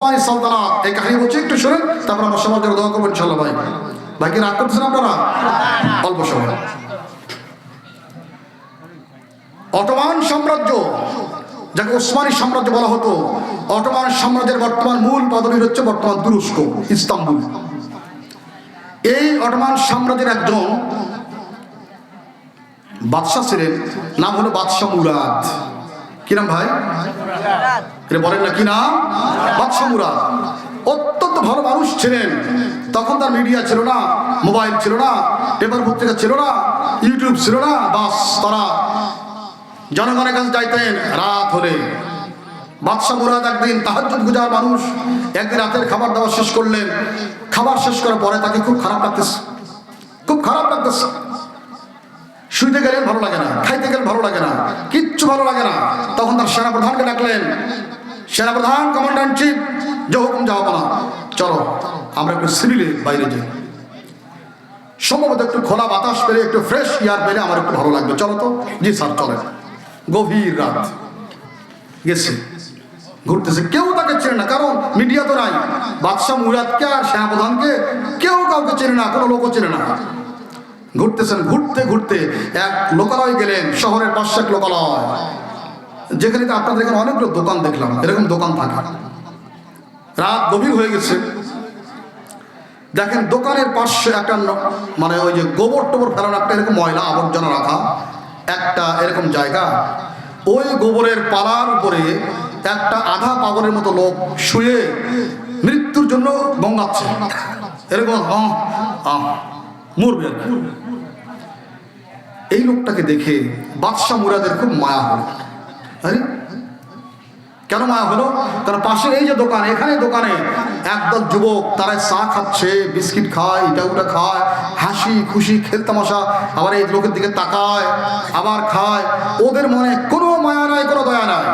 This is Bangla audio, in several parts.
একটু আমরা অল্প অটোমান সাম্রাজ্য, যাকে সাম্রাজ্য বলা হতো, অটোমান সাম্রাজ্যের বর্তমান মূল পদবী হচ্ছে বর্তমান তুরস্ক, ইস্তাম্বুল। এই অটোমান সাম্রাজ্যের একজন বাদশাহ ছিলেন, নাম হলো বাদশাহ মুরাদ। কি নাম ভাই? এটা বলেন না, কি নাম? বাদশাহ মুরাদ। অত্যন্ত ভালো মানুষ ছিলেন। তখন তার মিডিয়া ছিল না, মোবাইল ছিল না, পেপার পত্রিকা ছিল না, ইউটিউব ছিল না, বাস তারা জনগণের কাছে যাইতেন রাত হলে। বাদশাহ মুরাদ একদিন তাহাজ্জুদ গুজার মানুষ একদিন রাতের খাবার দাবার শেষ করলেন। খাবার শেষ করার পরে তাকে খুব খারাপ লাগতেছে। খুব খারাপ লাগতেছে। শুইতে গেলেন ভালো লাগে না, খাইতে গেলেন ভালো লাগে না, কিচ্ছু ভালো লাগে না। তখন তার সেনাপ্রধানকে ডাকলেন, সেনাপ্রধান, কমান্ডার চিফ যে হুকুম, যাও না চলো, আমরা একটু সিভিলে বাইরে যাই। সম্ভবত একটু খোলা বাতাস পেলে, একটু ফ্রেশ এয়ার পেলে আমার একটু ভালো লাগবে। চলো তো, জি স্যার চলে গভীর রাত। গেছে। ঘুরতেছে। কেউ তাকে চেনে না, কারণ মিডিয়া তো নাই। বাদশাহ মুরাদকে আর সেনাপ্রধানকে কেউ কাউকে চেনে না, কোনো লোকও চেনে না। ঘুরতেছেন, ঘুরতে ঘুরতে এক লোকালয় গেলেন, শহরের পাশে এক লোকালয়। যেখানে আপনাদের এখানে অনেকগুলো দোকান দেখলাম, এরকম দোকান থাকে। রাত গভীর হয়ে গেছে। দেখেন দোকানের পাশে একটা মানে ওই যে গোবর টোবর ফেলানো একটা এরকম ময়লা আবর্জনা রাখা, একটা এরকম জায়গা। ওই গোবরের পালার উপরে একটা আধা পাগলের মতো লোক শুয়ে মৃত্যুর জন্য গঙ্গাচ্ছে। এরকম, আহ আহ, মরবে। এই লোকটাকে দেখে বাদশাহ মুরাদের খুব মায়া হলো। কেন মায়া হলো? কারণ পাশে এই যে দোকান, এখানে দোকানে একদল যুবক তারা চা খাচ্ছে, বিস্কিট খায় এটা ওটা খায়, হাসি খুশি খেলতামশা আবার এই লোকের দিকে তাকায়, আবার খায়। ওদের মনে কোনো মায়া নাই, কোনো দয়া নাই।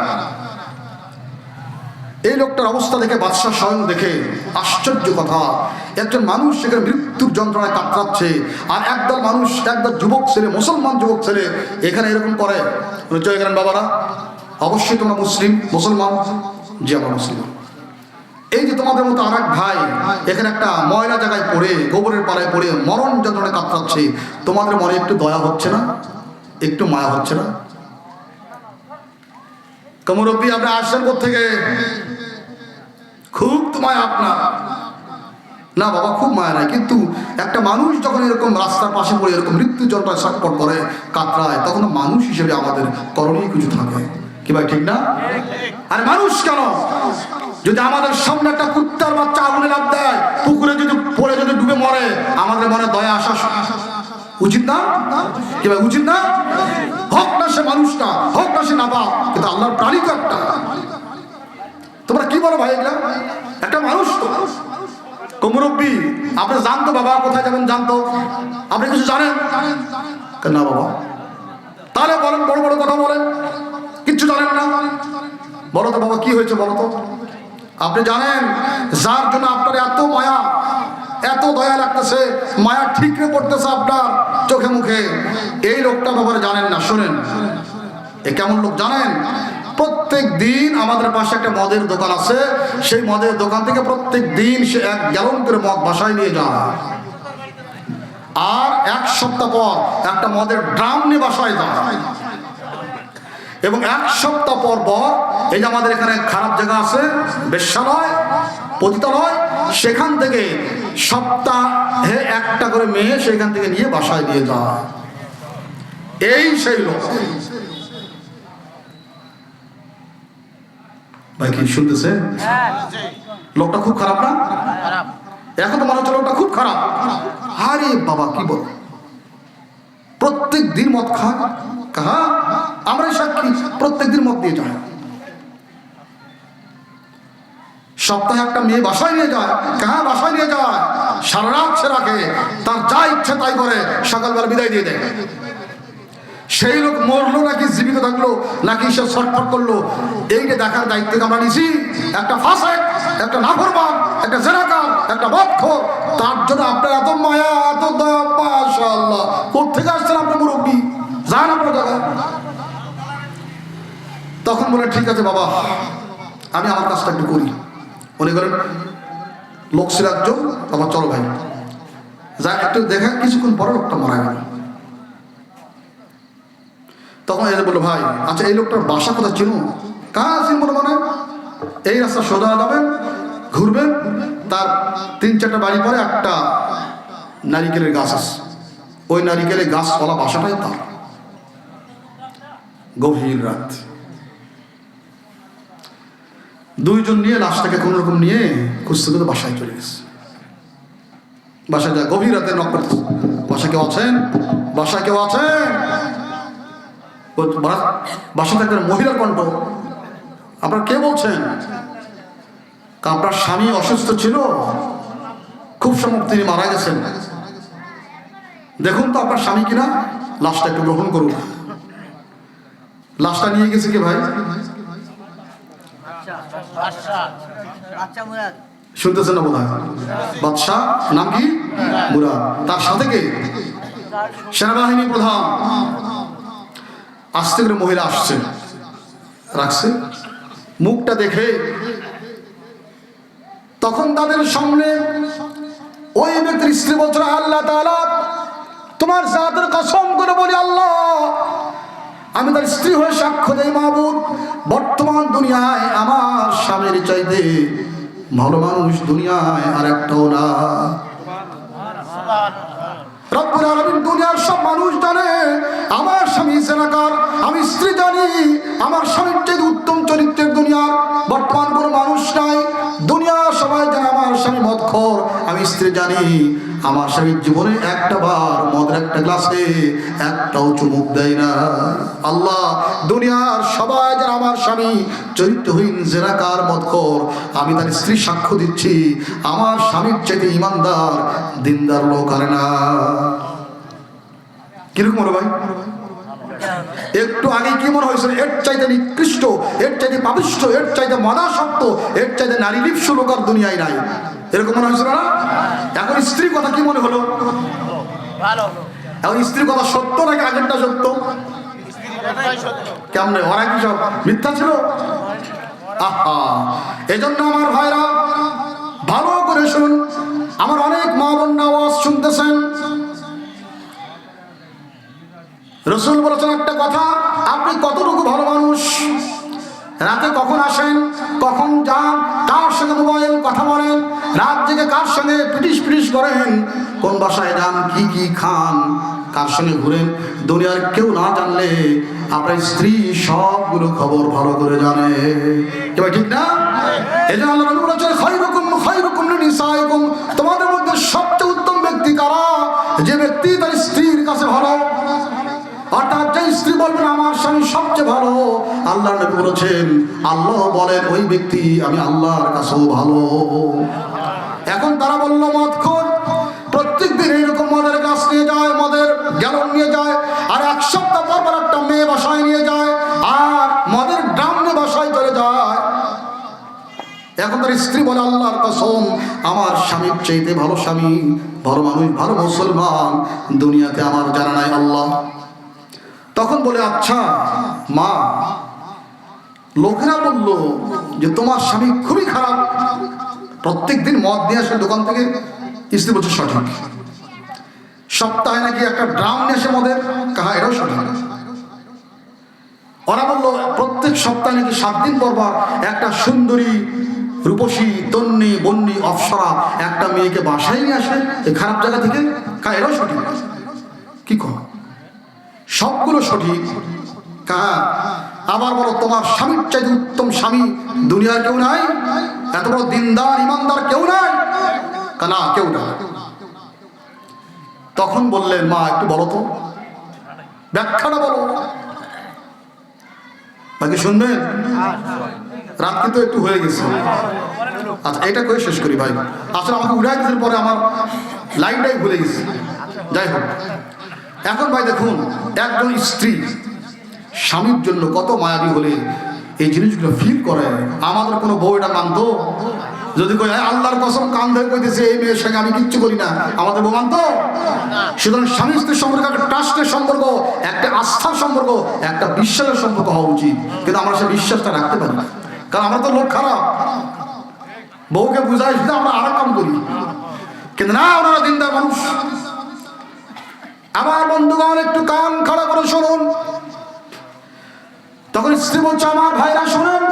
এই লোকটার অবস্থা দেখে বাদশাহ স্বয়ং দেখে আশ্চর্য কথা। একজন মানুষ সেখানে মৃত্যুর যন্ত্রণায় কাতরাচ্ছে, আর একদল মানুষ, একদল যুবক ছেলে, মুসলমান যুবক ছেলে এখানে এরকম করে। জয় গেলেন বাবারা, অবশ্যই তোমরা মুসলিম, মুসলমান, জি, আমরা মুসলিম। এই যে তোমাদের মতো আর ভাই এখানে একটা ময়লা জায়গায় পড়ে, গোবরের পাড়ায় পড়ে মরণ যন্ত্রণায় কাতরাচ্ছে, তোমাদের মনে একটু দয়া হচ্ছে না? একটু মায়া হচ্ছে না? কমরব্বী আপনি আসছেন থেকে খুব তো মায়া আপনার। না বাবা, খুব মায়া নাই, কিন্তু একটা মানুষ যখন এরকম রাস্তার পাশে পড়ে, এরকম মৃত্যু জলটা ছটপট করে, কাতরায়, তখন মানুষ হিসেবে আমাদের করণীয় কিছু থাকে। কি ভাই, ঠিক না? আর মানুষ কেন? যদি আমাদের সামনে একটা কুত্তার বাচ্চা আগুনে লাভ দেয়, পুকুরে যদি পড়ে যদি ডুবে মরে, আমাদের মনে দয়া আসা উচিত না? কি ভাই উচিত না? হোক না সে মানুষটা, হোক না সে নাবা কিন্তু আল্লাহর প্রাণী তো একটা। তোমরা কি বলো ভাই এগুলা? একটা মানুষ তো। কমরব্বী আপনি জানতো বাবা কোথায় যাবেন জানতো? আপনি কিছু জানেন? না বাবা? তাহলে বলেন, বড় বড় কথা বলেন। কিচ্ছু জানেন না। বলো তো বাবা, কি হয়েছে বলো তো? আপনি জানেন, যার জন্য আপনার এত মায়া এত দয়া লাগতেছে, মায়া ঠিকরে পড়তেছে আপনার চোখে মুখে। এই লোকটা ব্যাপারে জানেন না, শোনেন। এ কেমন লোক জানেন? প্রত্যেক দিন আমাদের পাশে একটা মদের দোকান আছে, সেই মদের দোকান থেকে প্রত্যেক দিন সে এক গ্যালন করে মদ বাসায় নিয়ে যায়। আর এক সপ্তাহ পর একটা মদের ড্রাম নিয়ে বাসায় যায়। এবং এক সপ্তাহ পর পর এই যে আমাদের এখানে খারাপ জায়গা আছে বেশ্যালয় পতিতালয় সেখান থেকে সপ্তাহে একটা করে মেয়ে সেখান থেকে নিয়ে বাসায় দিয়ে যায়। এই সেই লোক। ভাই কি শুনতেছে? লোকটা খুব খারাপ না? এখন তো মনে হচ্ছে লোকটা খুব খারাপ। আরে বাবা কি বল? প্রত্যেক দিন মদ খায় কাহা? আমরাই সাক্ষী, প্রত্যেক দিন মদ দিয়ে যায় সপ্তাহে একটা মেয়ে বাসায় নিয়ে যায়। কাহা বাসায় নিয়ে যায়? সারা রাত সে রাখে। তার যা ইচ্ছে তাই করে, সকালবেলা বিদায় দিয়ে দেয়। সেই লোক মরলো নাকি, জীবিত থাকল নাকি সে ছটফট করল? এইটা দেখার দায়িত্ব আমরা নিছি। একটা ফাঁসে একটা নাফরমান, একটা জেরাকার একটা বক্ষ। তার জন্য আপনার এত মায়া, এত দয়া কোথেকে আসছেন আপনার মুরব্বী? যান আপনার জায়গায়। তখন বলে, ঠিক আছে বাবা, আমি আমার কাজটা একটু করি। উনি করেন, লোক একজন আমার চলো ভাই। যা, একটু দেখা কিছুক্ষণ পরে লোকটা মারা গেল। তখন এদের বলল, ভাই আচ্ছা এই লোকটার বাসা কোথায় চিনো? কার চিনবো না মানে? এই রাস্তা সোজা যাবেন ঘুরবেন তার তিন চারটা বাড়ি পরে একটা নারিকেলের গাছ আছে। ওই নারিকেলের গাছওয়ালা বাসাটাই তার। গভীর রাত। দুইজন নিয়ে লাশটাকে কোনো রকম নিয়ে খুঁজতে খুঁজতে বাসায় চলে গেছে। বাসায় যায়, গভীর রাতে নক বাসা কেউ আছেন? বাসা কেউ আছেন? বল- বাস- থাকতেন মহিলার কণ্ঠ। আপনার কে বলছেন? আপনার স্বামী অসুস্থ ছিল? খুব সম্ভব তিনি মারা গেছেন। দেখুন তো আপনার স্বামী কিনা। লাশটা একটু গ্রহণ করুন। লাশটা নিয়ে গেছে কি ভাই? শুনতেছেন না বোধ হয় বাদশাহ, নাম কি? মুরাদ। তার সাথে কে? সেনাবাহিনী প্রধান। আস্তে মহিলা আসছে। রাখছে। মুখটা দেখে তখন তাদের সামনে ওই ব্যক্তির স্ত্রী বলছিল, আল্লাহ তোমার জাতের কসম করে বলি, আল্লাহ, আমি তার স্ত্রী হয়ে সাক্ষ্য দেই, মাহবুব। বর্তমান দুনিয়ায় আমার স্বামীর চাইতে ভালো মানুষ দুনিয়ায় আর একটাও না। রব্বুল আলমিন দুনিয়ার সব মানুষ জানে, আমার স্বামী জেনাকার, আমি স্ত্রী জানি, আমার স্বামীর চেয়ে উত্তম চরিত্রের দুনিয়ার বর্তমান কোনো মানুষ নাই। দুনিয়া সবাই জানে আমার স্বামী মদখোর, আমি স্ত্রী জানি। আমার স্বামীর জীবনে একটা বার মদের একটা গ্লাসে একটাও চুমুক দেয় না। আল্লাহ, দুনিয়ার সবাই জানে আমার স্বামী চরিত্রহীন, জেনাকার, মদখোর, আমি তার স্ত্রী সাক্ষ্য দিচ্ছি। আমার স্বামীর চেয়ে ইমানদার, দিনদার লোক আরে না। কীরকম ভাই? একটু আগে কি মনে হয়েছিল এর চাইতে নিকৃষ্ট, এর চাইতে পাবিষ্ট এর চাইতে মদাসক্ত এর চাইতে নারী লিপ্স লোক আর দুনিয়ায় নাই। এরকম মনে হয়েছিল না? এখন স্ত্রীর কথা কি মনে হলো? ভালো। এখন স্ত্রীর কথা সত্য নাকি আগেরটা সত্য? কেমনে? ওরা কি সব? মিথ্যা ছিল? আহা। এজন্য আমার ভাইরা ভালো করে শুনুন। আমার অনেক মা বোন আওয়াজ শুনতেছেন। রসুল বলেছেন একটা কথা আপনি কতটুকু ভালো মানুষ? রাতে কখন আসেন? কখন যান? কার সঙ্গে মোবাইল? কথা বলেন? রাত জেগে কার সঙ্গে পিটিস পিটিস করেন? কোন বাসায় যান কি কি খান? কার সঙ্গে ঘুরেন? দুনিয়ার কেউ না জানলে আপনার স্ত্রী সবগুলো খবর ভালো করে জানে। এবার ঠিক না? এই জন্য আল্লাহ বলেছেন খৈরকুম খৈরকুম নিসাইকুম তোমাদের মধ্যে সবচেয়ে উত্তম ব্যক্তি কারা? যে ব্যক্তি তার স্ত্রীর কাছে ভালো। অর্থাৎ যে স্ত্রী বলবেন আমার স্বামী সবচেয়ে ভালো। আল্লাহ নবী বলেছেন আল্লাহ বলেন ওই ব্যক্তি আমি আল্লাহর কাছেও ভালো। এখন তারা বলল, মদ খোর। প্রত্যেক দিন এইরকম মদের গাছ নিয়ে যায়, মদের গ্যালন নিয়ে যায়, আর এক সপ্তাহ পর পর একটা মেয়ে বাসায় নিয়ে যায়, আর মদের ড্রাম নিয়ে বাসায় চলে যায়। এখন তার স্ত্রী বলে, আল্লাহর কসম, আমার স্বামীর চাইতে ভালো স্বামী, ভালো মানুষ, ভালো মুসলমান, দুনিয়াতে আমার জানা নাই আল্লাহ। তখন বলে আচ্ছা মা। লোকেরা বলল যে, তোমার স্বামী খুবই খারাপ। প্রত্যেক দিন মদ নিয়ে আসে দোকান থেকে স্ত্রী বলছে সঠিক। সপ্তাহে নাকি একটা ড্রাম নিয়ে আসে মদের, কাহা, এটাও সঠিক। ওরা বলল, প্রত্যেক সপ্তাহে নাকি সাত দিন পর একটা সুন্দরী, রূপসী, তন্নি, বন্নি, অপসরা একটা মেয়েকে বাসায় নিয়ে আসে এই খারাপ জায়গা থেকে, কাহা, এটাও সঠিক। কি কর সবগুলো সঠিক। কাহা আবার বলো, তোমার স্বামীর চাইতে উত্তম স্বামী দুনিয়ার কেউ নাই? এত বড় দিনদার, ইমানদার কেউ নাই? না, কেউ না। তখন বললেন মা, একটু বলো তো। ব্যাখ্যাটা বলো। বাকি শুনবেন? রাত কিন্তু একটু হয়ে গেছে। আচ্ছা এটা করে শেষ করি ভাই। আসলে আমাকে উড়াই দিতে পরে আমার লাইনটাই ভুলে গেছি। যাই হোক। এখন ভাই দেখুন, একজন স্ত্রী স্বামীর জন্য কত মায়াবী হলে এই জিনিসগুলো ফিল করে। আমাদের কোনো বউ এটা মানতো? যদি কই "এই আল্লাহর কসম, কান ধরে কইতেছে, এই মেয়ের সঙ্গে আমি কিচ্ছু করি না। আমাদের বউ মানতো? সুতরাং স্বামী স্ত্রীর সম্পর্ক একটা ট্রাস্টের সম্পর্ক, একটা আস্থার সম্পর্ক, একটা বিশ্বাসের সম্পর্ক হওয়া উচিত। কিন্তু আমরা সে বিশ্বাসটা রাখতে পারি না। কারণ আমরা তো লোক খারাপ। বউকে বুঝাই শুধু আমরা আর কাম করি। কিন্তু না, ওনারা দিনদার মানুষ। আমার বন্ধুগণ, একটু কান খাড়া করে শুনুন। তখন স্ত্রী বলছে, আমার ভাইরা, শুনেন,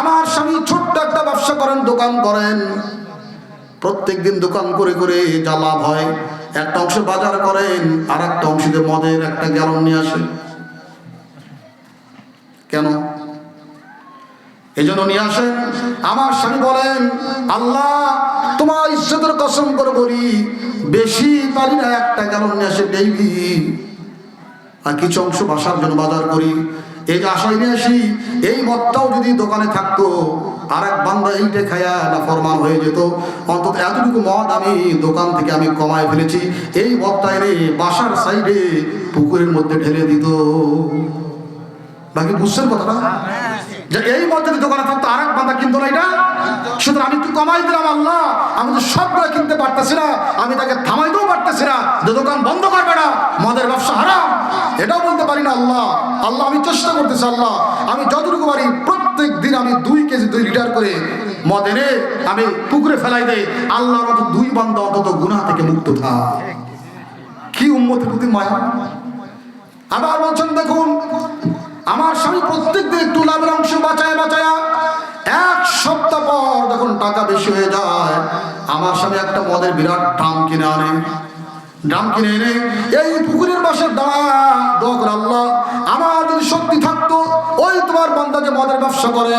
আমার স্বামী ছোট্ট একটা ব্যবসা করেন, দোকান করেন। প্রত্যেক দিন দোকান করে করে যা লাভ হয়, একটা অংশ বাজার করেন আর একটা অংশে মদের একটা গ্যালন নিয়ে আসেন কেন? এই জন্য নিয়ে আসেন। আমার স্বামী বলেন, আল্লাহ, তোমার ইজ্জতের কসম করে বলি, বেশি পারি না, একটা গ্যালন নিয়ে আসে, ডেইলি। আর কিছু অংশ বাসার জন্য বাজার করি এই আশায় নিয়ে আসি, এই মদটাও যদি দোকানে থাকতো আর এক বান্দা এইটা খায়া না ফরমান হয়ে যেত। অন্তত এতটুকু মদ আমি দোকান থেকে আমি কমায় ফেলেছি। এই মদটা এনে বাসার সাইডে পুকুরের মধ্যে ঢেলে দিত। বাকি বুঝছেন কথাটা? যে এই মদ দোকানে থাকতো আর এক বান্দা কিনতো না এটা? সুতরাং আমি একটু কমাই দিলাম আল্লাহ। আমি তো সবগুলো কিনতে পারতেছি না। আমি তাকে থামাইতেও পারতেছি না। যে দোকান বন্ধ করবে না, মদের ব্যবসা হারাম। এটাও বলতে পারি না আল্লাহ। আল্লাহ, আমি চেষ্টা করতেছি আল্লাহ। আমি যতটুকু পারি প্রত্যেক দিন আমি দুই কেজি দুই লিটার করে মদ এনে আমি পুকুরে ফেলাই দেয় আল্লাহর মতো দুই বান্দা অন্তত গুনাহ থেকে মুক্ত থাক। কি উন্মতির প্রতি মায়া? আবার বলছেন, দেখুন আমার স্বামী প্রত্যেক দিন একটু লাভের অংশ বাঁচায় বাঁচায়। এক সপ্তাহ পর যখন টাকা বেশি হয়ে যায়, আমার স্বামী একটা মদের বিরাট ড্রাম কিনে আনে। ড্রাম কিনে এনে এই পুকুরের পাশে দাঁড়া আল্লাহ, আমার যদি শক্তি থাকতো, ওই তোমার বান্দা যে মদের ব্যবসা করে,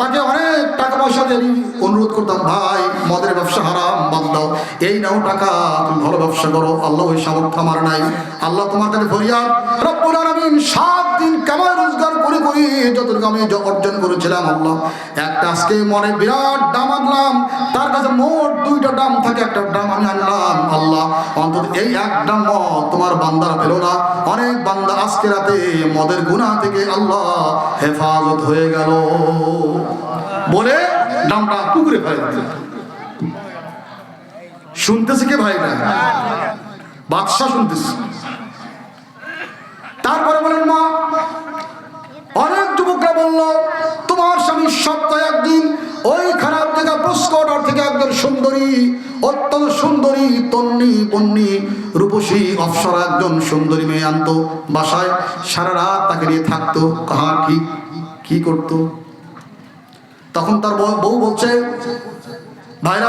তাকে অনেক টাকা পয়সা দিয়ে অনুরোধ করতাম, ভাই, মদের ব্যবসা হারাম, বাদ এই নাও টাকা, তুমি ভালো ব্যবসা করো। আল্লাহ ওই সামর্থ্য আমার নাই। আল্লাহ তোমার কাছে ফরিয়াদ। রব্বুল আলামিন সাত দিন কামাই করি যতটুকু আমি অর্জন করেছিলাম, আল্লাহ। একটা আজকে মনে বিরাট দাম আনলাম। তার কাছে মোট দুইটা দাম থাকে, একটা দাম আমি আনলাম, আল্লাহ। অন্তত এই এক দাম তোমার বান্দার পেল না। অনেক বান্দা আজকে রাতে মদের গুনাহ থেকে আল্লাহ হেফাজত হয়ে গেল। বলে দামটা পুকুরে ফেলে। শুনতেছে কে ভাই না? বাদশাহ শুনতেছে। তারপরে বলেন, মা অনেক যুবকরা বলল, তোমার স্বামী সপ্তাহে একদিন ওই খারাপ থেকে পুষ্কর থেকে একজন সুন্দরী, অত্যন্ত সুন্দরী তন্নি, বন্নি, রূপসী, অপসরা একজন সুন্দরী মেয়ে আনতো বাসায়। সারা রাত তাকে নিয়ে থাকতো। কাহা ঠিক কি করতো? তখন তার বউ- বলছে, ভাইরা,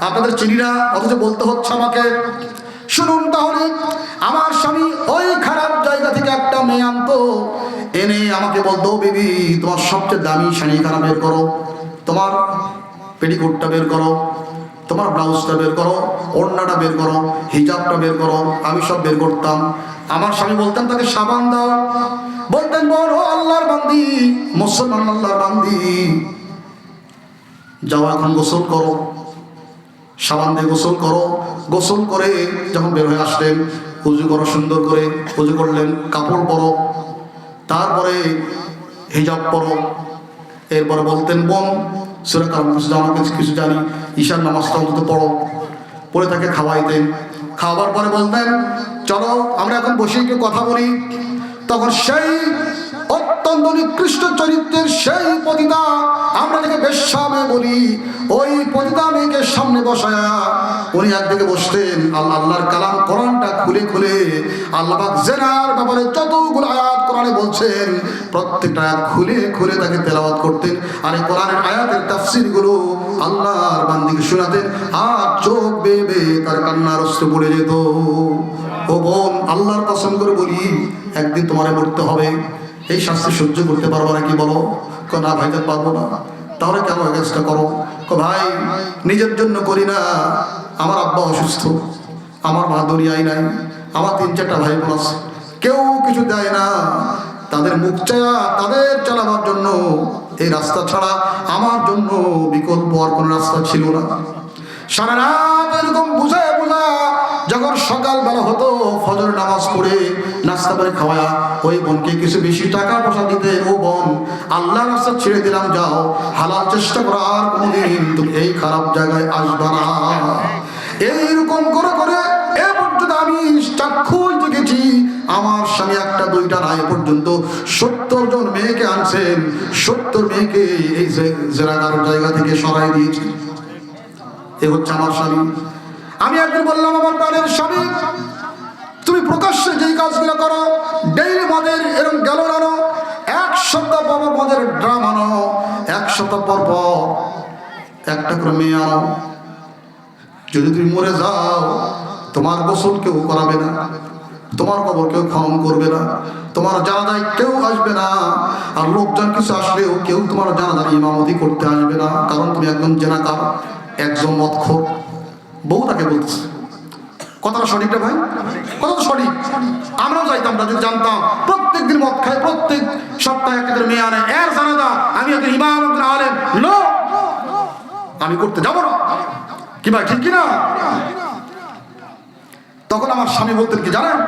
আপনাদের চিনি না অথচ বলতে হচ্ছে আমাকে। শুনুন তাহলে আমার স্বামী ওই খারাপ জায়গা থেকে একটা মেয়ে আনতো। এনে আমাকে বলতো, বিবি, তোমার সবচেয়ে দামি শাড়িখানা বের করো? তোমার পেটিকোটটা বের করো, তোমার ব্লাউজটা বের করো, ওড়নাটা বের করো, হিজাবটা বের করো, আমি সব বের করতাম। আমার স্বামী বলতেন, তাকে সাবান দাও। বলতেন, বল, ও আল্লাহর বান্দি, মুসলমান আল্লাহর বান্দি। যাও এখন গোসল করো। সাবান দিয়ে গোসল করো। গোসল করে যখন বের হয়ে আসলেন, উজু করো সুন্দর করে, উজু করলেন, কাপড় পরো, তারপরে হিজাব পরো। এরপরে বলতেন, বোন সেটা কারণ কিছু জানা, কিছু জানি ঈশান নামাজটা অন্তত পড়ো। পড়ে তাকে খাওয়াইতেন। খাওয়াবার পরে বলতেন, চলো, আমরা এখন বসে কথা বলি। তখন সেই অত্যন্ত নিকৃষ্ট চরিত্রের সেই পতিতা আমরা যাকে বেশ্যামে বলি, ওই পতিতা মেয়েকে সামনে বসায়া উনি একদিকে বসতেন আল্লাহ আল্লাহর কালাম কোরআনটা খুলে খুলে আল্লাহ জেনার ব্যাপারে যতগুলো আয়াত কোরআনে বলছেন, প্রত্যেকটা আয়াত খুলে খুলে তাকে তেলাওয়াত করতেন আর এই কোরআনের আয়াতের তাফসিরগুলো আল্লাহর বান্দিকে শোনাতেন। আর চোখ বেয়ে তার কান্নার অস্ত্র পড়ে যেত। ও বোন, আল্লাহর কসম করে বলি, একদিন তোমারে মরতে হবে। এই শাস্তি সহ্য করতে পারব না, কি বলো? না ভাইতে পারব না। তাহলে কেন এগেস্টটা করো? ভাই, নিজের জন্য করি না। আমার আব্বা অসুস্থ। আমার মা দুনিয়ায় নাই। আমার তিন চারটা ভাই বোন আছে। কেউ কিছু দেয় না। তাদের মুখ চায়া তাদের চালাবার জন্য এই রাস্তা ছাড়া আমার জন্য বিকল্প আর কোনো রাস্তা ছিল না। সারা রাত এরকম বুঝে বুঝা যখন সকালবেলা হতো, ফজর নামাজ পড়ে নাস্তা করে খাওয়া, ওই বোনকে কিছু বেশি টাকা পয়সা দিতে, ও বোন আল্লাহ রাস্তা ছেড়ে দিলাম, যাও, হালাল চেষ্টা করো, আর কোনোদিন তুমি এই খারাপ জায়গায় আসবা না। এইরকম করে করে এ পর্যন্ত আমি চাক্ষুষ দেখেছি। আমার স্বামী একটা দুইটা এ পর্যন্ত সত্তর জন মেয়েকে আনছেন, সত্তর মেয়েকে এই জেরাগার জায়গা থেকে সরাই দিয়েছি। এ হচ্ছে আমার স্বামী। আমি একদিন বললাম আমার প্রাণের স্বামী, তুমি প্রকাশ্যে যেই কাজগুলো করো ডেইলি মদের এরকম গেল আনো এক সপ্তাহ পর মদের ড্রাম আনো, এক সপ্তাহ পর পর একটা করে মেয়ে আনো। যদি তুমি মরে যাও, তোমার গোসল কেউ করাবে না, তোমার কবর কেউ খনন করবে না, তোমার জানাজায় কেউ আসবে না, আর লোকজন কিছু আসলেও কেউ তোমার জানাজার ইমামতি করতে আসবে না। কারণ তুমি একজন জেনাকার, একজন মৎখর বউ তাকে বলতেছে। কথাটা সঠিকটা ভাই? কথা সঠিক। আমরাও চাইতাম না যদি জানতাম। প্রত্যেক দিন মদ খায়, প্রত্যেক সপ্তাহে একটা মেয়ে আনে। এর জানাজা, আমি একজন ইমাম, একজন আলেম। নো আমি করতে যাব না। কি ভাই, ঠিক কিনা? তখন আমার স্বামী বলতেন কি, জানেন?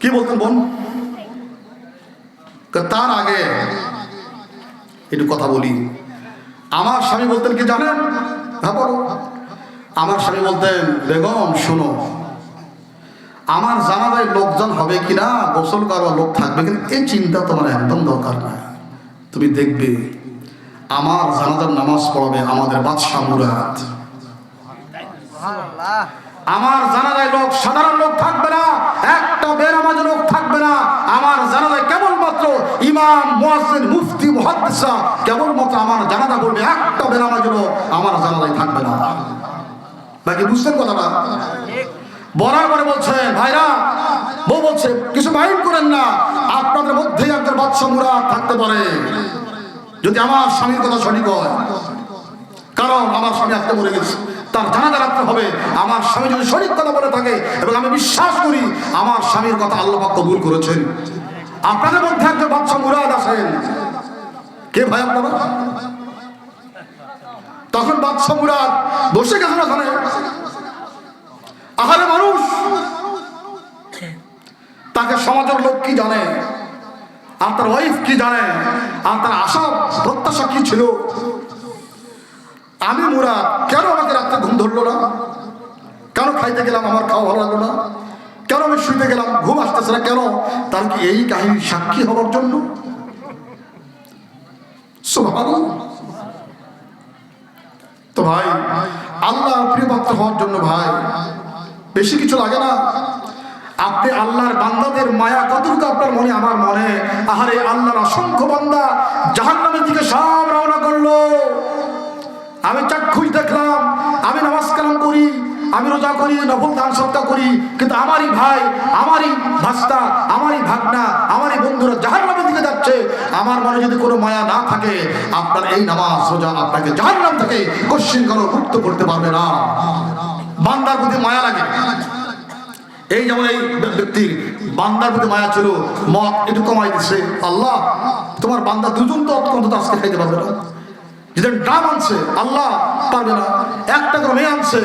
কি বলতেন বোন? তার আগে একটু কথা বলি। আমার স্বামী বলতেন কি জানেন? হ্যাঁ আমার স্বামী বলতেন, বেগম, শোনো। আমার জানাজায় লোকজন হবে কিনা গোসল করার লোক থাকবে কিন্তু এই চিন্তা তোমার একদম দরকার নাই তুমি দেখবে, আমার জানাজার নামাজ পড়াবে আমাদের বাদশাহ মুরাদ। আমার জানাজায় লোক, সাধারণ লোক থাকবে না, একটা বেনামাজ লোক থাকবে না। আমার জানাজায় কেবলমাত্র ইমাম, মুয়াজ্জিন, মুফতি মুহাদ্দিসা কেবলমাত্র আমার জানাজা বলবে, একটা বেনামাজ লোক আমার জানাজায় থাকবে না। বাকি বুঝতেন কথাটা? বলার পরে বলছে, ভাইরা, বউ বলছে, কিছু মাইন্ড করেন না, আপনাদের মধ্যে একজন বাদশা মুরাদ থাকতে পারে। যদি আমার স্বামীর কথা সঠিক হয় কারণ আমার স্বামী আজকে মরে গেছে। তার জানাজা রাখতে হবে। আমার স্বামী যদি শরীর কথা বলে থাকে এবং আমি বিশ্বাস করি, আমার স্বামীর কথা আল্লাহ কবুল করেছেন। আপনাদের মধ্যে একজন বাদশা মুরাদ আছেন। কে ভাই আপনারা? তখন বাদশা মুরাদ বসে গেছেন ওখানে। আহারে মানুষ! তাকে সমাজের লোক কি জানে? আর তার ওয়াইফ কি জানে? আর তার আশা, প্রত্যাশা কি ছিল? আমি মুরা, কেন আমাকে রাত্রে ঘুম ধরলো না? কেন খাইতে গেলাম, আমার খাওয়া ভালো লাগল না? কেন আমি শুইতে গেলাম, ঘুম আসতেছে না? কেন? তার কি এই কাহিনীর সাক্ষী হওয়ার জন্য। তো ভাই আল্লাহ প্রিয় হওয়ার জন্য ভাই, বেশি কিছু লাগে না। আপনি আল্লাহর বান্দাদের মায়া কতটুকু আপনার মনে, আমার মনে? আহারে, আল্লাহর অসংখ্য বান্দা জাহান্নামের দিকে সব রওনা করল। আমি চাক্ষুষ দেখলাম, আমি নামাজ কালাম করি, আমি রোজা করি, নফল দান সত্তা করি, কিন্তু আমারই ভাই, আমারই ভাস্তা আমারই ভাগনা, আমারই বন্ধুরা জাহান্নামের দিকে যাচ্ছে। আমার মনে যদি কোনো মায়া না থাকে, আপনার এই নামাজ, রোজা আপনাকে নাম থেকে কশ্চিন কোনো মুক্ত করতে পারবে না। বান্দার প্রতি মায়া লাগে। এই যেমন এই ব্যক্তির বান্দার প্রতি মায়া ছিল, মদ একটু কমাই দিচ্ছে। আল্লাহ, তোমার বান্দা দুজন তো অত্যন্ত আজকে খাইতে পারবে না। যেদিন ডাব আনছে, আল্লাহ পারবে না। একটা করে মেয়ে আনছে,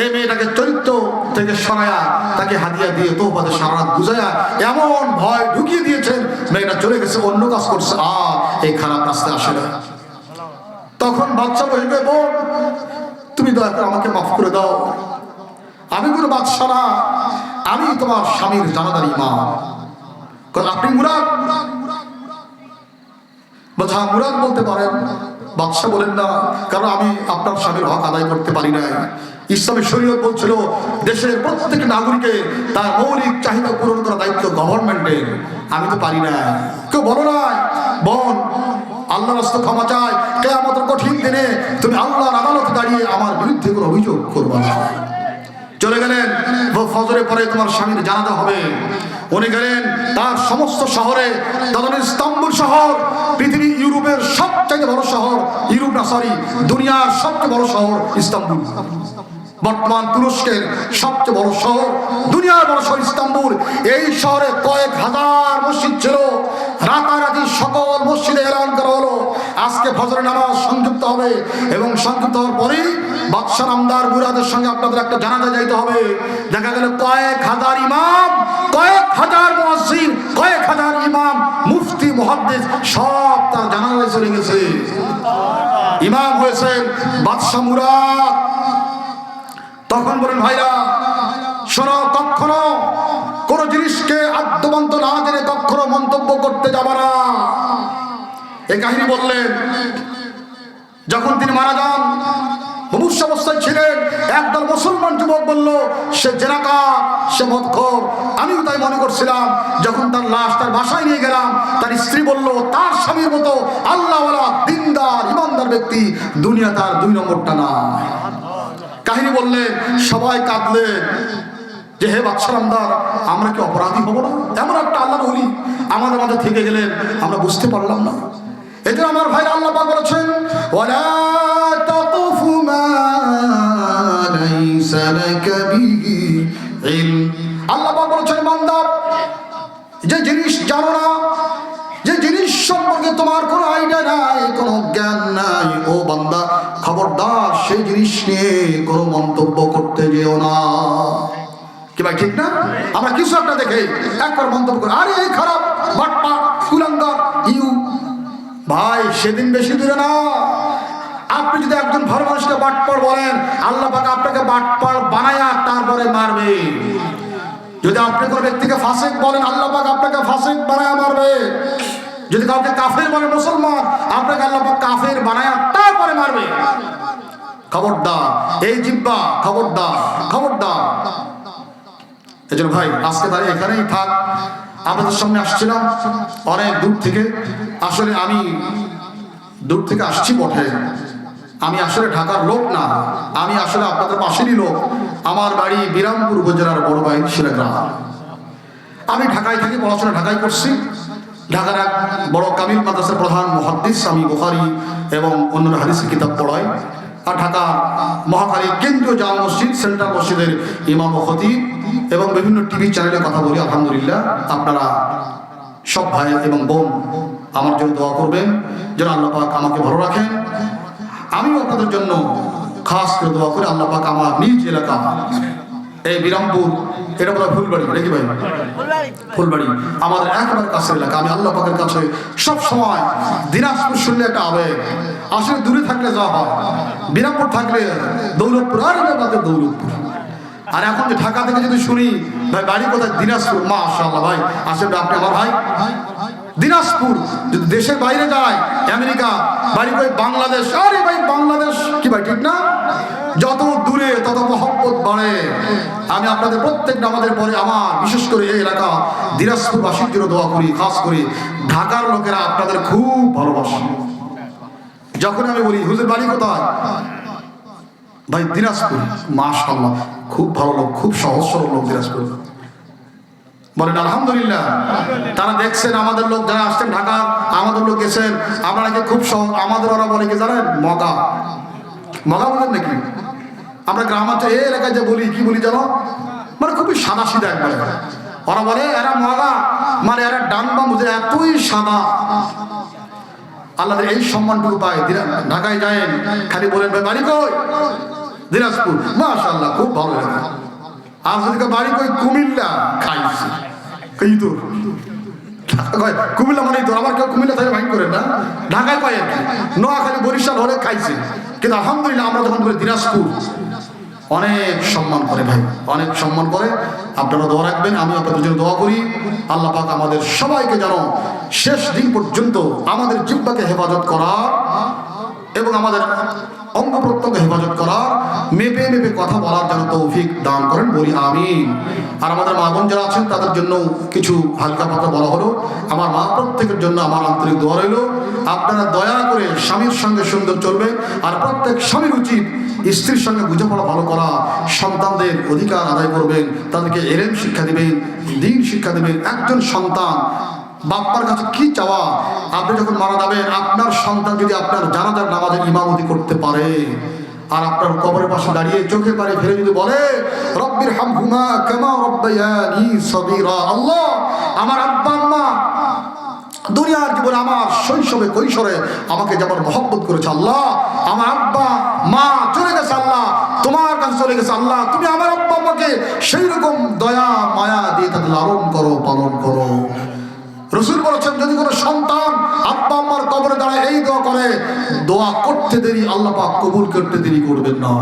এই মেয়েটাকে চরিত্র থেকে সরায়া, তাকে হাদিয়া দিয়ে তোপাতে সারা বুঝায়া, এমন ভয় ঢুকিয়ে দিয়েছেন, মেয়েটা চলে গেছে, অন্য কাজ করছে। আ, এই খারাপ রাস্তায় আসে না। তখন বাচ্চা বলবে বোন, তুমি দয়া করে আমাকে মাফ করে দাও। আমি কোনো বাদশা না, আমি তোমার স্বামীর জানাদার কারণ আপনি মুরাদ? বোঝা মুরাদ বলতে পারেন। বাদশা বলেন না, কারণ আমি আপনার স্বামীর হক আদায় করতে পারি না ইসলামী শরীয়ত বলছিল, দেশের প্রত্যেক নাগরিকের তার মৌলিক চাহিদা পূরণ করার দায়িত্ব গভর্নমেন্টের আমি তো পারি না কেউ বলো না বোন আল্লাহ রাস্তা ক্ষমা চায় কে আমাদের কঠিন দিনে তুমি আল্লাহর আদালতে দাঁড়িয়ে আমার বিরুদ্ধে কোনো অভিযোগ করবা না। চলে গেলেন ফজরে পরে তোমার স্বামীর জানাতে হবে। উনি গেলেন তার সমস্ত শহরে তখন ইস্তাম্বুল শহর, পৃথিবী ইউরোপের সবচেয়ে বড় শহর, ইউরোপ না সরি দুনিয়ার সবচেয়ে বড় শহর ইস্তাম্বুল। বর্তমান তুরস্কের সবচেয়ে বড় শহর, দুনিয়ার বড় শহর ইস্তাম্বুল। এই শহরে কয়েক হাজার মসজিদ ছিল। রাতারাতি সকল মসজিদে এলান আজকে ফজর নামাজ সংযুক্ত হবে এবং সংযুক্ত হওয়ার পরেই বাদশাহ আমদার মুরাদের সঙ্গে আপনাদের একটা জানাজা যাইতে হবে। দেখা গেল কয়েক হাজার ইমাম, কয়েক হাজার মসজিদ কয়েক হাজার ইমাম, মুফতি, মুহাদ্দিস, সব তার জানাজায় চলে গেছে। ইমাম হয়েছেন বাদশাহ মুরাদ। তখন বলেন, ভাইরা, শোনো কখনো এই কাহিনী বললেন, যখন তিনি মারা যান মুমূর্ষ অবস্থায় ছিলেন, একদল মুসলমান যুবক বলল, সে জেনাকা, সে মদখর। আমিও তাই মনে করছিলাম, যখন তার লাশ তার বাসায় নিয়ে গেলাম, তার স্ত্রী বলল, তার স্বামীর মতো আল্লাহওয়ালা, দিনদার, ইমানদার ব্যক্তি, দুনিয়া তার দুই নম্বরটা না কাহিনী বললেন, সবাই কাঁদলেন যে হে বাচ্চারামদার আমরা কি অপরাধী হব না? এমন একটা আল্লাহ হলি আমাদের মাঝে থেকে গেলেন, আমরা বুঝতে পারলাম না। জন্য আমার ভাই আল্লাহ পাক বলেছেন, ওয়ালা তাকুফু মা লাইসা লাকা বিহি ইলম। আল্লাহ পাক বলেছেন, বান্দা, যে জিনিস জানো না, যে জিনিস সম্পর্কে তোমার কোনো আইডিয়া নাই, কোনো জ্ঞান নাই, ও বান্দা, খবরদার, সেই জিনিস নিয়ে কোনো মন্তব্য করতে যেও না। কি ভাই, ঠিক না? আমরা কিছু একটা দেখে, একবার মন্তব্য করি, আরে, এই খারাপ বাটপা কুলাঙ্গার ইউ ভাই, সেদিন বেশি দূরে না। আপনি যদি একজন ভালো মানুষকে বাটপার বলেন, আল্লাহ পাক আপনাকে বাটপার বানায়া তারপরে মারবে। যদি আপনি কোনো ব্যক্তিকে ফাসেক বলেন, আল্লাহ পাক আপনাকে ফাসেক বানায়া মারবে। যদি কাউকে কাফের বলে মুসলমান, আপনাকে আল্লাহ পাক কাফের বানায়া তারপরে মারবে। খবরদার, এই জিব্বা, খবরদার খবরদার। এই জন্য ভাই, আজকে তাহলে এখানেই থাক। আপনাদের সামনে আসছিলাম অনেক দূর থেকে। আসলে আমি দূর থেকে আসছি বটে। আমি আসলে ঢাকার লোক না। আমি আসলে আপনাদের পাশেরই লোক। আমার বাড়ি বিরামপুর উপজেলার বড় ভাই শিলাগ্রাম আমি ঢাকায় থাকি পড়াশোনা ঢাকায় করছি। ঢাকার এক বড় কামিল মাদ্রাসার প্রধান মহাদ্দিস আমি বুখারি এবং অন্যান্য হাদিসের কিতাব পড়াই। ঢাকা মহাকালী কেন্দ্রীয় জামা মসজিদ, সেন্ট্রাল মসজিদের ইমাম খতিব এবং বিভিন্ন টিভি চ্যানেলে কথা বলি, আলহামদুলিল্লাহ। আপনারা সব ভাই এবং বোন আমার জন্য দোয়া করবেন, যেন আল্লাহ পাক আমাকে ভালো রাখেন। আমিও আপনাদের জন্য খাস করে দোয়া করি, আল্লাহ পাক আমার নিজ এলাকা, এই বিরামপুর এটা বোধ ফুলবাড়ি নাকি ভাই? ফুলবাড়ি। আমাদের একেবারে কাছের এলাকা আমি আল্লাহ পাকের কাছে সব সময় দিনাজপুর শুনলে একটা আবেগ। আসলে দূরে থাকলে যা হয় বিরামপুর থাকলে দৌলতপুর আর বাদে দৌলতপুর। আর এখন যে ঢাকা থেকে যদি শুনি ভাই বাড়ি কোথায়? দিনাজপুর। মা আল্লাহ ভাই আসলে আপনি আমার ভাই। দিনাজপুর যদি দেশের বাইরে যায় আমেরিকা বাড়ি কই? বাংলাদেশ। আরে ভাই বাংলাদেশ। কি ভাই ঠিক না? যত দূরে তত মহব্বত বাড়ে। আমি আপনাদের প্রত্যেক নামাজের পরে আমার, বিশেষ করে এই এলাকা, দিনাজপুরবাসীর জন্য দোয়া করি, খাস করি। ঢাকার লোকেরা আপনাদের খুব ভালোবাসে। যখন আমি বলি, হুজুর, বাড়ি কোথায়? ভাই, দিনাজপুর। মাশাল্লাহ খুব ভালো লোক, খুব সহজ সরল লোক দিনাজপুর। বলেন, আলহামদুলিল্লাহ। তারা দেখছেন আমাদের লোক যারা আসছেন ঢাকা আমাদের লোক গেছেন। আপনারা খুব সহজ আমাদের ওরা বলে কি জানেন? মগা। মগা বলেন নাকি? আমরা গ্রামাঞ্চল এই এলাকায় যে বলি, কি বলি জানো? মানে খুবই সাদা সিধা একবারে ওরা বলে, এরা মগা মানে এরা ডান বাম বুঝে এতই সাদা। আল্লাহদের এই সম্মানটুকু পায়। ঢাকায় যায় খালি বলেন, ভাই, বাড়ি কই? দিনাজপুর, মাশাআল্লাহ, খুব ভালো লাগে আর যদি বাড়ি কই? কুমিল্লা। খাইছি। কই তো? কুমিল্লা মানে তো? আমার কেউ কুমিল্লা থেকে ভাই করেন না? ঢাকায় পাই আর কি? নোয়াখালী, বরিশাল হলে খাইছে। কিন্তু আলহামদুলিল্লাহ, আমরা যখন বলি দিনাজপুর অনেক সম্মান করে ভাই, অনেক সম্মান করে। আপনারা দোয়া রাখবেন আমি আপনাদের জন্য দোয়া করি। আল্লাহ পাক আমাদের সবাইকে যেন শেষ দিন পর্যন্ত আমাদের জিব্বাকে হেফাজত করা এবং আমাদের অঙ্গ প্রত্যঙ্গ হেফাজত করা, মেপে মেপে কথা বলার জন্য তৌফিক দান করেন, বলি আমিন। আর আমাদের মা বোন যারা আছেন, তাদের জন্য কিছু হালকা পাতলা বলা হলো। আমার মা প্রত্যেকের জন্য আমার আন্তরিক দোয়া রইল। আপনারা দয়া করে স্বামীর সঙ্গে সুন্দর চলবে, আর প্রত্যেক স্বামীর উচিত স্ত্রীর সঙ্গে বুঝাপড়া ভালো করা। সন্তানদের অধিকার আদায় করবেন, তাদেরকে এলেম শিক্ষা দিবেন, দিন শিক্ষা দিবেন। একজন সন্তান বাপ্পার কাছে কি চাওয়া? আপনি যখন মারা যাবেন, আপনার সন্তান যদি আপনার জানাজার নামাজের ইমামতি করতে পারে, আর আপনার কবরের পাশে দাঁড়িয়ে চোখে পারে ফেলে যদি বলে, রব্বির হামহুমা কামা রব্বায়ানি সগীরা, আল্লাহ, আমার আব্বা আম্মা দুনিয়ার জীবনে আমার শৈশবে, কৈশোরে আমাকে যেমন মহব্বত করেছে, আল্লাহ, আমার আব্বা, মা চলে গেছে, আল্লাহ, তোমার কাছে চলে গেছে, আল্লাহ, তুমি আমার আব্বা আম্মাকে সেই রকম দয়া, মায়া দিয়ে তাদের লালন করো, পালন করো। রসুল বলেছেন, যদি কোনো সন্তান আব্বা আম্মার কবরে দাঁড়ায় এই দোয়া করে, দোয়া করতে দেরি, আল্লাহ পাক কবুল করতে দেরি করবেন না।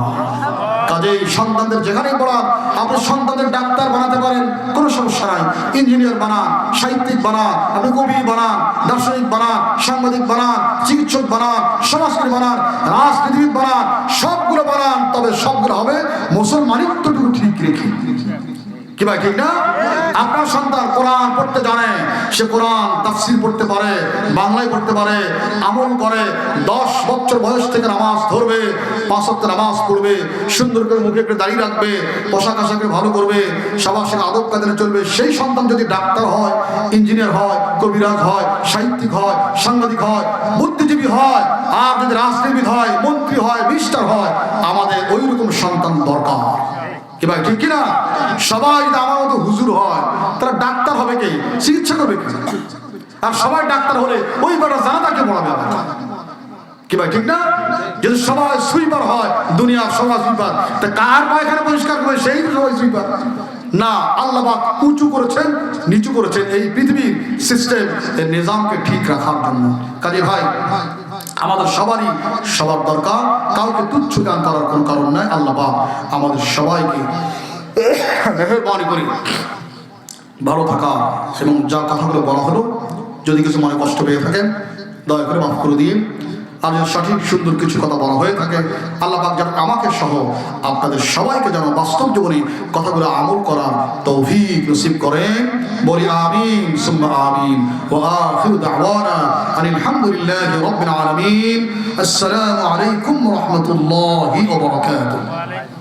কাজেই সন্তানদের যেখানেই পড়ান, আপনি সন্তানদের ডাক্তার বানাতে পারেন, কোনো সমস্যা নাই। ইঞ্জিনিয়ার বানান, সাহিত্যিক বানান, আপনি কবি বানান, দার্শনিক বানান, সাংবাদিক বানান, চিকিৎসক বানান সমাজকর্মী বানান, রাজনীতিবিদ বানান, সবগুলো বানান, তবে সবগুলো হবে মুসলমানিত্বটুকু ঠিক রেখে। কি ভাই, ঠিক না? আপনার সন্তান কোরআন পড়তে জানে, সে কোরআন তাফসির পড়তে পারে, বাংলায় পড়তে পারে, আমল করে, দশ বছর বয়স থেকে নামাজ ধরবে, পাঁচ সপ্তাহ নামাজ পড়বে, সুন্দর করে মুখে একটু দাঁড়িয়ে রাখবে, পোশাক আশাকে ভালো করবে, সবার সঙ্গে আদব কাজে চলবে। সেই সন্তান যদি ডাক্তার হয়, ইঞ্জিনিয়ার হয়, কবিরাজ হয়, সাহিত্যিক হয়, সাংবাদিক হয়, বুদ্ধিজীবী হয়, আর যদি রাজনীতিবিদ হয়, মন্ত্রী হয়, মিনিস্টার হয়, আমাদের ওই রকম সন্তান দরকার। ভাই ঠিক কিনা সবাই আমার মতো হুজুর হয়। তারা ডাক্তার হবে কে? চিকিৎসা করবে কে? আর সবাই ডাক্তার হলে ওই বেটা জানাতাকে পড়াবে আবার। কি ভাই, ঠিক না? যদি সবাই সুইপার হয়, দুনিয়ার সমাজ সুইপার, তা কার পায়খানা পরিষ্কার করবে? সেই সবাই সুইপার। না, আল্লাহ উঁচু করেছেন, নিচু করেছেন এই পৃথিবীর সিস্টেম নিজামকে ঠিক রাখার জন্য। কাজে ভাই আমাদের সবারই সবার দরকার। কাউকে তুচ্ছ জ্ঞান করার কোনো কারণ নাই, আল্লাহ বাপ আমাদের সবাইকে মেহরবানি করি ভালো থাকা এবং যা কথাগুলো বলা হলো, যদি কিছু মনে কষ্ট পেয়ে থাকেন, দয়া করে মাফ করে দিন। আর যেন সঠিক সুন্দর কিছু কথা বলা হয়ে থাকে। আল্লাহ পাক যেন আমাকে সহ আপনাদের সবাইকে যেন বাস্তব জীবনে কথাগুলো আমল করার তৌফিক নসিব করেন। বলি আমিন, সুম্মা আমিন। ওয়া আখিরু দাওয়ানা আনিল হামদুলিল্লাহি রাব্বিল আলামিন। আসসালামু আলাইকুম ওয়া রাহমাতুল্লাহি ওয়া বারাকাতুহু।